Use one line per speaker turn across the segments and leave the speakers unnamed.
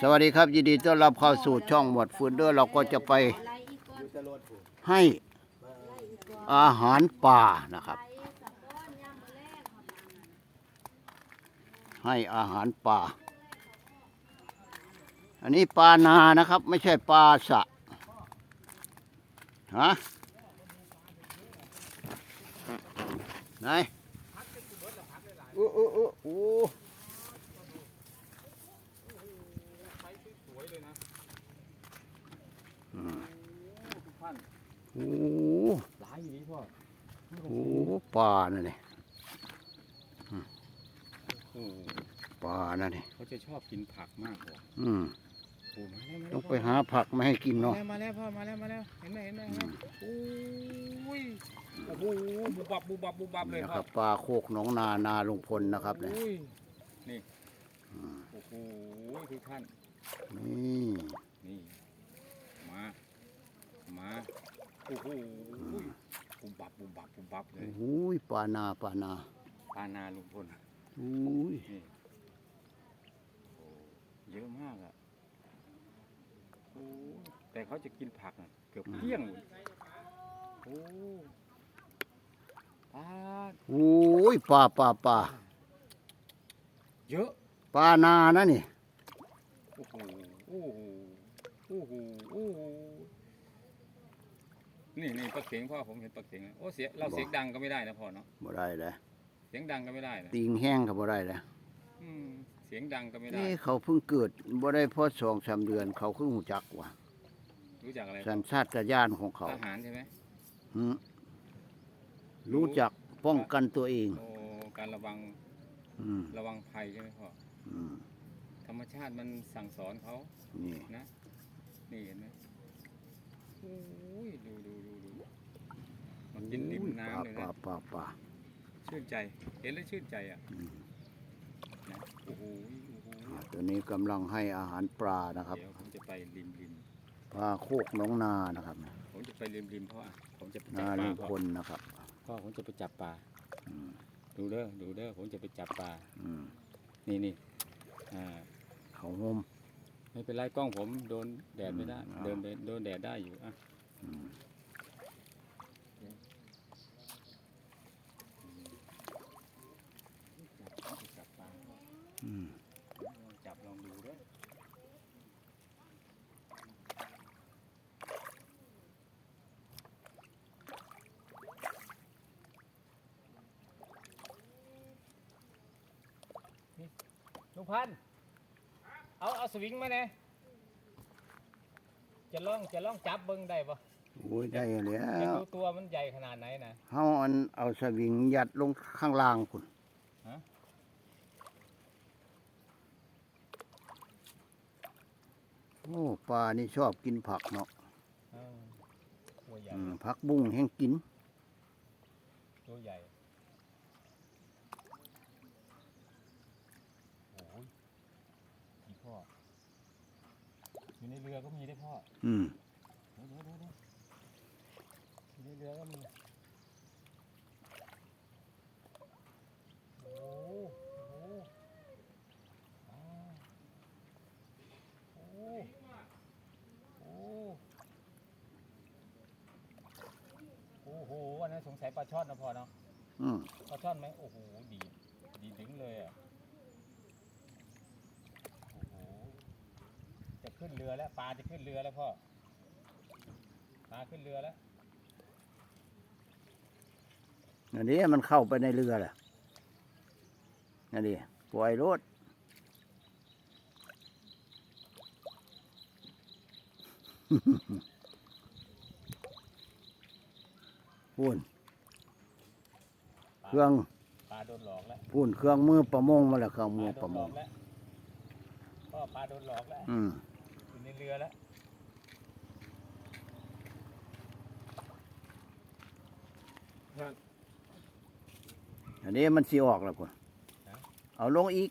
สวัสดีครับยินดีต้อนรับเข้าสู่ช่องหมวดฟืนเดอร์เราก็จะไปให้อาหารป่านะครับ ให้อาหารป่า อันนี้ปลานานะครับ ไม่ใช่ปลาสะฮะไหนอู้อู้อู้อู้
สวยเลยนะ
อืม
ทุกท่าน
โอ้
หลายอยู่นี่พ่อ
โหปลานั่นนี่
โอ้
ปลานั่นนี่
เขาจะชอบกินผักมากกว่า
อืม
โอ้มาแล้วมาแล้ว
ต้องไปหาผักมาให้กิน
มา
เนาะ
แล้วมาแล้วพ่อมาแล้วมาแล้วเห็นไหมเห็นไหมเห็นไหมโอ้ยโอ้โหบุบบับบุบบับบุบบับเลย
นะ
พ่
ค
อ
รับปลาโคกหนองนานาลุงพลนะครับเนี่ย
โอ้ยนี่
อืม
โอ้โหทุกท่าน
นี่
นี่มามา โอ้โหบุบบับบุบบับบุบบับเลย
โอ้ยปลานาปลานา
ปลานาลุงพล
โอ้ย
นี่โอ้เยอะมากอะโอ้แต่เขาจะกินผักน่ะเกือบเกลี้ยงเลยโอ้ปลา
โอ้ยปลาปลาปลา
เยอะ
ปลานานะนี่
โอ้โหโอ้โหโอ้โหโอ้โห นี่นี่ปลาเข็งพ่อผมเห็นปลาเข็งแล้วโอ้เสียเราเสียงดังก็ไม่ได้นะพ่อเนาะ
บ่ได้เลย
เสียงดังก็ไม่ได้นะ
ตีงแห้งก็บ่ได้เลย
อืมเสียงดังก็ไม่ได้
นี่เขาเพิ่งเกิดบ่ได้พอสองสามเดือน เขาเพิ่งหูจักว่า
รู้จักอะไร
สัญชาตญาณของเขา
อาหารใช่ไหม
หืมรู้จักป้องกันตัวเอง
โอ้การระวัง
อืม
ระวังภัยใช่ไหมพ่อ
อืม
ธรรมชาติมันสั่งสอนเขา
นี่
นะนี่เห็นไหมโอ้ยดูดูดูดูมันกินริม
ปลา
น้ำเลย
ปลา
นะ
ปลาปลา
ชื่นใจ เห็นแล้วชื่นใจอะ
อืม
นะโอ้โหโอ้โห
อ่าตัวนี้กำลังให้อาหารปลานะครับ
เดี๋ยวผมจะไปริมริม
ปลาโคกหน้องนานะครับ
ผมจะไปริมริมเพราะอะผมจะไปจั
นา
บป
ลุ
ลางพ่
พ
อ
ลนะครับ
พ่อผมจะไปจับปลา
อืม
ดูเด้อดูเด้อผมจะไปจับปลา
อืม
นี่นี่อ่า
เขางม
ไม่เป็นไรกล้องผมโดนแดดไม่ได้
อืม
เดินไปโดนแดดได้อยู่อะ
อืม
จับจับปลา
อืม
ลองจับลองดูเด้อลุงพันธุ์ เอาเอาสวิงมาเนี่ยจะล่องจะล่องจับเบิ้งได้ปะ
โอ้ยได้แล้
จะ
ว
ดูตัวมันใหญ่ขนาดไหนนะ
เฮาอันเอาสวิงยัดลงข้างล่างคุณ
ฮะ
โอ้ปลานี่ชอบกินผักเนาะ
เออตัวใหญ่
อืมผักบุ้งแห้งกิน
ตัวใหญ่โอ้ยมีพ่ออยู่ใน เรือก็มีได้พ่อ
อืม
เดี๋ยวเดี๋ยวเดี๋ยวเดี๋ยวอยู่ในเรือก็มีโอ้โหโอ้โหอ้าวโอ้โหโอ้โหโอ้โหอันนั้นสงสัยปลาช่อนนะพ่อเนาะ
อืม
ปลาช่อนไหมโอ้โหดีดดีดดึงเลยอะ โอ้โห จะขึ้นเรือแล้วปลาจะขึ้นเรือแล้วพ่อปลาขึ้นเรือแล้ว
อันนี้มันเข้าไปในเรือแหละอันนี้ปล่อยรถพูนเครื่อง
ปลาโดนหลอกแล้ว
พูนเครื่องมือประมงมาแล้วเครื่อง
ป
มือ
ลาโด
ประ
น
ม
หลองกแล้วพ่อปลาโดนหลอกแล้ว
อืม
อยู่ ในเรือแล้ว
อันนี้มันสีออกแล้วคุณเอาลงอีก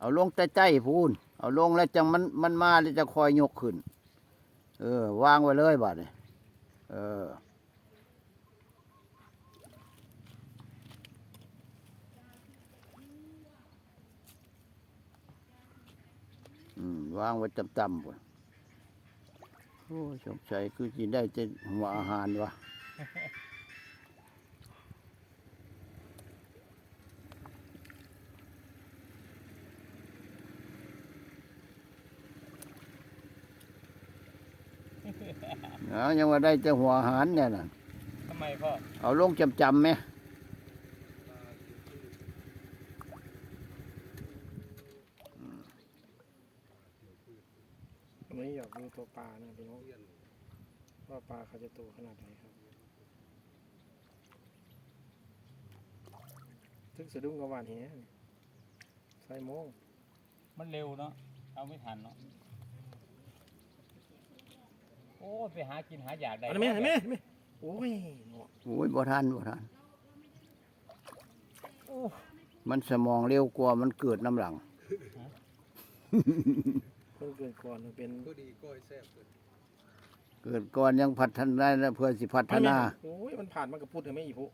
เอาลงใต้ๆพูน เอาลงแล้วจังมันมันมาแล้วจะคอยยกขึ้น เออ วางไว้เลยบาดนี้เออ
น
อืม วางไว้ต่ำๆพุ่นโอ้สงสัยคือกินได้แต่หัวอาหารวะเอายังว่าได้แต่หัวอาหารเนี่ยน่ะ
ทำไมพ่อ
เอาลงจำจำๆไหม
วันนี้ อยากดูตัวปลานะพี่น้องว่าปลาเขาจะโตขนาดไหนครับ ทึกสะดุ้งกับหวานแหนี่ใส่โมง
มันเร็วเนาะเอาไม่ทันเนาะโอ้ยไปหากินหาอยากได้
เอันนี้ไหมเห็นไหมเห็นไหมโอ้ยเนาะ
โอ้ยบ่ทันบ่ทัน
โอ้
มันสมองเร็วกว่ามันเกิดน้ำหลัง
เพิ่งเกิดก่อนมันเป็น
ก็ดีก้อยแซ่บเลย
เกิดก่อนยังพัฒนาได้เพื่อสิพัฒนา
โอ้ยมันผ่านมันกระพุดเห็นไหมอีพุ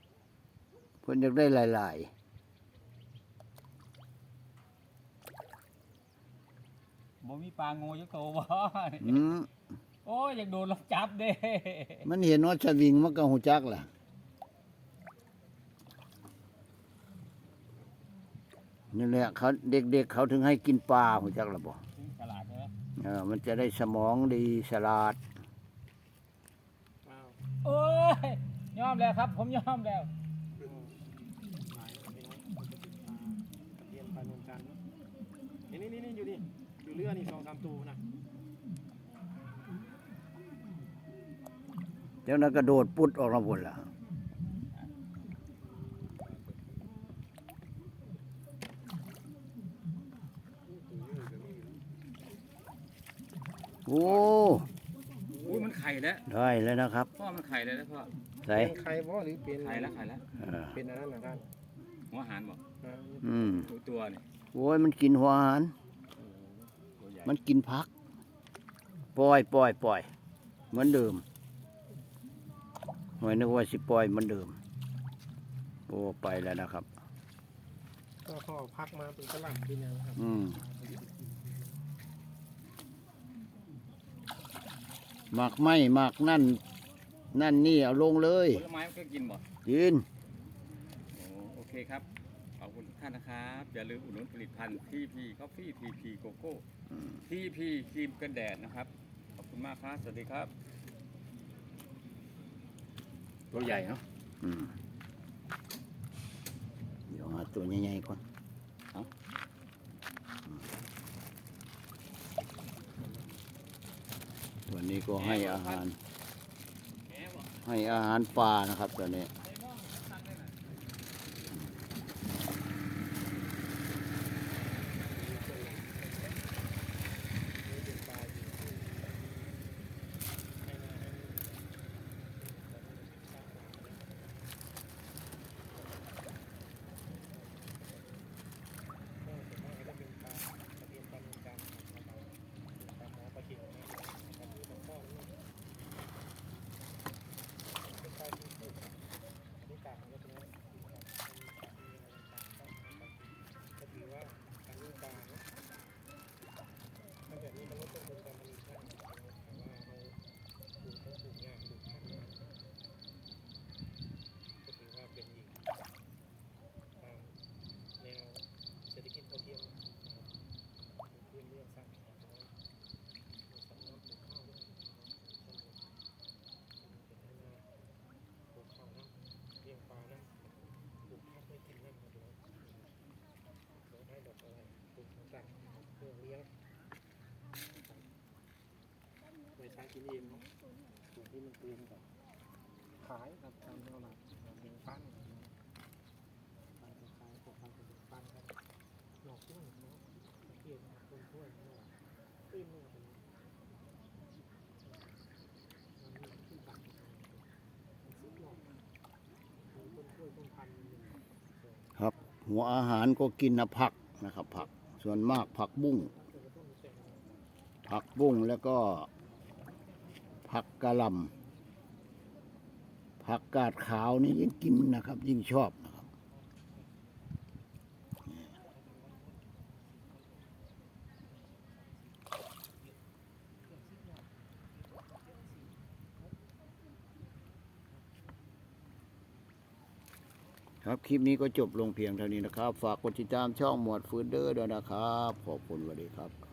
เพื่อนอยากได้หลาย
บ่มีปลาโง่ยักโตบ่
ๆ อืม
โอ้ยอยากโดนลกจับเด้
มันเห็นว่าสวิงมันก็หูจักล่ะ นี่แหละเขาเด็กๆ เขาถึงให้กินปลาหูจักล่ะบ่
ฉลาดใช่ไห ม
เออมันจะได้สมองดีฉลาด
อ้าว
โอ้ยยอมแล้วครับ ผมยอมแล้ว
หลายแล้วพี่น้องมันจะเป็นปลากระเทียมปลานวลจันทร์เนาะนี่นี่นี่อยู่นี่ อยู่เรือนี่สองสามตัวนะ
เดี๋ยวนั้นกระโดดปุดออกมาพุ่นล่ะ โอ้
อุ้ยมันไข่แล้ว
ได้แล้วนะครับ
พ่อมันไข่แล้วนะพ่อ
ใส่
เป็นใครบ่หรือเป็น
ไข่แล้วไข่แล้ว
เออ
เป็นอันนั้นนะท่าน
หัวอาหารบอก
อ่า
อืม
ตัวตัวนี่
โอ้ยมันกินหัวอาหาร
ตัวใหญ่
มันกินพัก ปล่อยปล่อยปล่อย เหมือนเดิมหน่วยนึกว่าสิปล่อยเหมือนเดิมโอ้ไปแล้วนะครับ
ก็ห่อพักมาเป็นกระหล่ำที่นี่นะครับ
อืม หมักไม่หมักนั่น นั่นนี่เอาลงเลย
ผลไม้มันก็กินบ่
ยืน
โอ้โอเคครับ ขอบคุณทุกท่านนะครับ อย่าลืมอุดหนุนผลิตภัณฑ์ทีพีกาแฟทีพีโกโก้ทีพีครีมกันแดดนะครับ ขอบคุณมากครับ สวัสดีครับ ตัวใหญ่เนาะ
อืมเดี๋ยวหาตัวใหญ่ๆก่อน
เอ้า
วันนี้ก็ให้อาหาร ให้อาหารปลานะครับตัวนี้
แนวเศรษฐกิจพอเพียงเพื่อนเรื่องสร้างสรรค์น้อยสำนักปลูกข้าวด้วยเป็นให้นาปลูกข้าวน้ำเลี้ยงปลาน้ำปลูกผักไม่กินน้ำมาด้วยดอกไม้ดอกอะไรปลูกต่างๆเพื่อเลี้ยงไว้ใช้กินเองเนาะส่วนที่มันเปลี่ยนกับขายครับตามตลาดเลี้ยงปั้นขายขายพวกทำเป็นปั้นครับหลอกช่วยเนาะเกี่ยวกับคนช่วยเนาะตื้นเนาะมันมีขึ้นต่างมันซื้อหลอกมีคนช่วยคนพันหนึ่ง
ครับ หัวอาหารก็กินนะผักนะครับ ผักส่วนมากผักบุ้งผักบุ้งแล้วก็ ผักกะหล่ำผักกาดขาวนี่ยิ่งกินนะครับ ยิ่งชอบนะครับ ครับคลิปนี้ก็จบลงเพียงเท่านี้นะครับ ฝากกดติดตามช่องหมวดฟืนเดอร์ด้วยนะครับ ขอบคุณสวัสดีครับ